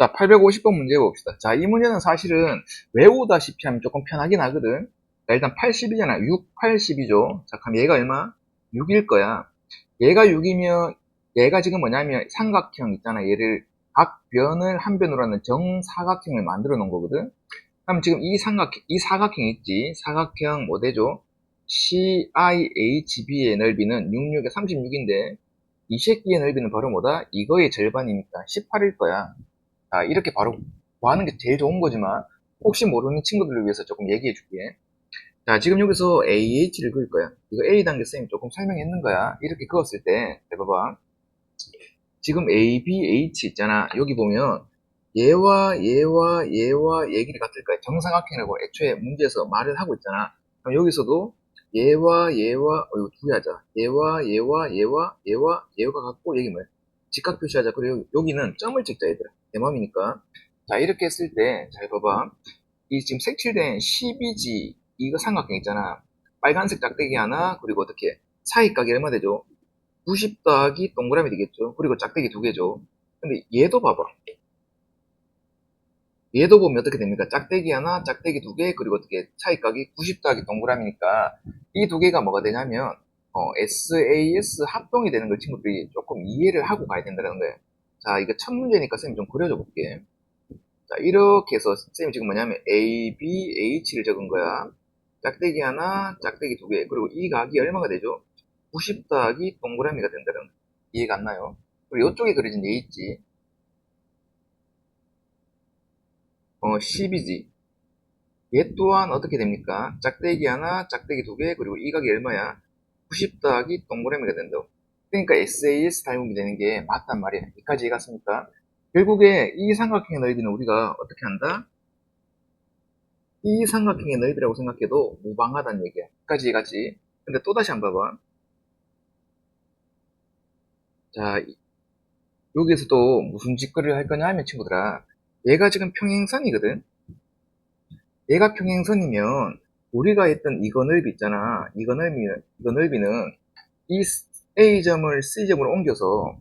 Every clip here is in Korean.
자, 850번 문제 봅시다. 자, 이 문제는 사실은 외우다시피 하면 조금 편하긴 하거든. 자, 일단 80이잖아. 6, 80이죠. 자, 그럼 얘가 얼마? 6일 거야. 얘가 6이면, 얘가 지금 뭐냐면 삼각형 있잖아. 얘를 각 변을 한 변으로 하는 정사각형을 만들어 놓은 거거든. 그럼 지금 이 삼각, 이 사각형 있지? 사각형 뭐 되죠? CIHB의 넓이는 66에 36인데, 이 새끼의 넓이는 바로 뭐다? 이거의 절반이니까 18일 거야. 자, 이렇게 바로 구하는 게 제일 좋은 거지만, 혹시 모르는 친구들을 위해서 조금 얘기해 줄게. 자, 지금 여기서 AH를 그을 거야. 이거 A 단계 쌤이 조금 설명했는 거야. 이렇게 그었을 때, 해봐봐. 지금 A, B, H 있잖아. 여기 보면, 얘와 얘와 얘와 얘기를 같을 거야. 정사각형이라고 애초에 문제에서 말을 하고 있잖아. 그럼 여기서도 얘와 얘와, 어, 이거 두개 하자. 얘와 얘와 얘와 얘와 얘가 같고, 여기 뭐야? 직각 표시하자. 그리고 여기는 점을 찍자, 얘들아. 내 맘이니까. 자, 이렇게 했을 때, 잘 봐봐. 이 지금 색칠된 12G, 이거 삼각형 있잖아. 빨간색 짝대기 하나, 그리고 어떻게, 사이각이 얼마 되죠? 90 더하기 동그라미 되겠죠? 그리고 짝대기 두 개죠? 근데 얘도 봐봐. 얘도 보면 어떻게 됩니까? 짝대기 하나, 짝대기 두 개, 그리고 어떻게, 사이각이 90 더하기 동그라미니까, 이 두 개가 뭐가 되냐면, 어, SAS 합동이 되는 걸 친구들이 조금 이해를 하고 가야 된다는 거예요. 자, 이거 첫 문제니까 쌤이 좀 그려줘 볼게. 자, 이렇게 해서 쌤이 지금 뭐냐면 A, B, H를 적은 거야. 짝대기 하나, 짝대기 두 개. 그리고 이 각이 얼마가 되죠? 90 더하기 동그라미가 된다는 거. 이해가 안 나요? 그리고 이쪽에 그려진 얘 있지. 어, 10이지. 얘 또한 어떻게 됩니까? 짝대기 하나, 짝대기 두 개, 그리고 이 각이 얼마야? 90 더하기 동그라미가 된다고. 그러니까 SAS 닮음이 되는 게 맞단 말이야. 여기까지 이해갔습니까? 결국에 이 삼각형의 넓이는 우리가 어떻게 한다? 이 삼각형의 넓이라고 생각해도 무방하다는 얘기야. 여기까지 이해갔지? 근데 또다시 한번 봐봐. 자, 또 무슨 짓거리를 할 거냐 하면 친구들아, 얘가 지금 평행선이거든? 얘가 평행선이면 우리가 했던 이거 넓이 있잖아. 이거 넓이, 이거 넓이는 이 A점을 C점으로 옮겨서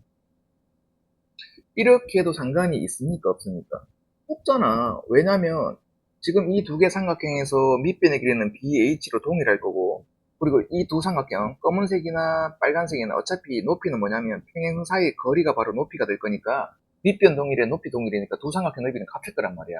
이렇게 해도 상관이 있습니까? 없습니까? 없잖아. 왜냐면 지금 이 두 개 삼각형에서 밑변의 길이는 BH로 동일할 거고 그리고 이 두 삼각형 검은색이나 빨간색이나 어차피 높이는 뭐냐면 평행선 사이의 거리가 바로 높이가 될 거니까 밑변 동일에 높이 동일이니까 두 삼각형 넓이는 같을 거란 말이야.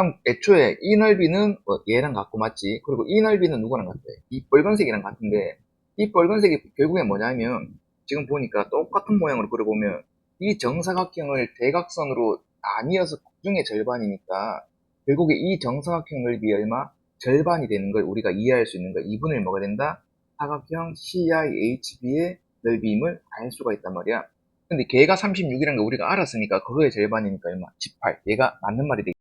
그럼 애초에 이 넓이는 어, 얘랑 같고 맞지? 그리고 이 넓이는 누구랑 같아? 이 빨간색이랑 같은데 이 빨간색이 결국에 뭐냐면 지금 보니까 똑같은 모양으로 그려보면 이 정사각형을 대각선으로 나뉘어서 그중의 절반이니까 결국에 이 정사각형 넓이 얼마? 절반이 되는 걸 우리가 이해할 수 있는 거야. 이분을 뭐가 된다? 사각형 CIHB의 넓이임을 알 수가 있단 말이야. 근데 걔가 36이라는 거 우리가 알았으니까 그거의 절반이니까 얼마? 18. 얘가 맞는 말이 되겠지.